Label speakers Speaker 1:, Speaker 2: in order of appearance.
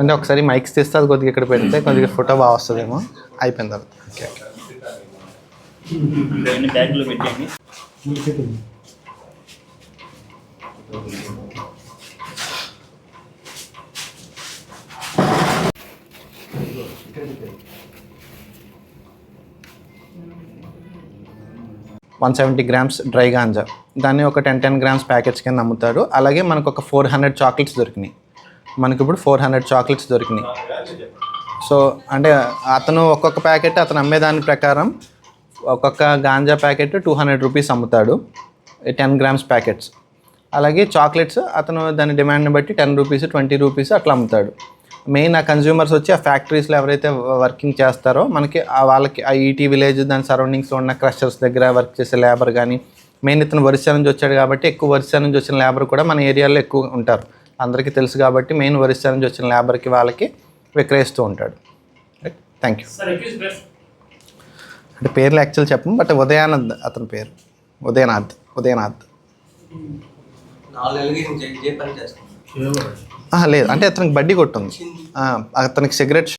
Speaker 1: అంటే ఒకసారి మైక్స్ తీస్తే అది కొద్దిగా ఇక్కడ పెడితే కొద్దిగా ఫోటో బాగా వస్తుందేమో. అయిపోయింది తర్వాత. Okay. One seventy grams dry ganja. దాన్ని ఒక టెన్ టెన్ గ్రామ్స్ ప్యాకెట్స్ కింద అమ్ముతారు. అలాగే మనకు ఒక ఫోర్ హండ్రెడ్ చాక్లెట్స్ దొరికినాయి. మనకి ఇప్పుడు ఫోర్ హండ్రెడ్ చాక్లెట్స్ దొరికినాయి. సో అంటే అతను ఒక్కొక్క ప్యాకెట్ అతను అమ్మేదాని ప్రకారం ఒక్కొక్క ganja packet two hundred rupees అమ్ముతాడు. Ten grams packets. అలాగే చాక్లెట్స్ అతను దాని డిమాండ్ని బట్టి టెన్ రూపీస్ ట్వంటీ రూపీస్ అట్లా అమ్ముతాడు. మెయిన్ ఆ కన్జ్యూమర్స్ వచ్చి ఆ ఫ్యాక్టరీస్లో ఎవరైతే వర్కింగ్ చేస్తారో మనకి ఆ వాళ్ళకి ఆ ఈటీ విలేజ్ దాని సరౌండింగ్స్లో ఉన్న క్రషర్స్ దగ్గర వర్క్ చేసే లేబర్ కానీ మెయిన్ ఇతను ఒరిస్సా నుంచి వచ్చాడు కాబట్టి ఎక్కువ ఒరిస్సా నుంచి వచ్చిన లేబర్ కూడా మన ఏరియాలో ఎక్కువ ఉంటారు. అందరికీ తెలుసు కాబట్టి మెయిన్ ఒరిస్సా నుంచి వచ్చిన లేబర్కి వాళ్ళకి విక్రయిస్తూ ఉంటాడు. రైట్ థ్యాంక్ యూ అంటే పేర్లు యాక్చువల్ చెప్పము బట్ ఉదయానంద్ అతని పేరు. ఉదయనాథ్ ఉదయనాథ్.
Speaker 2: నాలుగు పని చేస్తాను.
Speaker 1: లేదు. అంటే అతనికి బడ్డీ కొట్టుంది. అతనికి సిగరెట్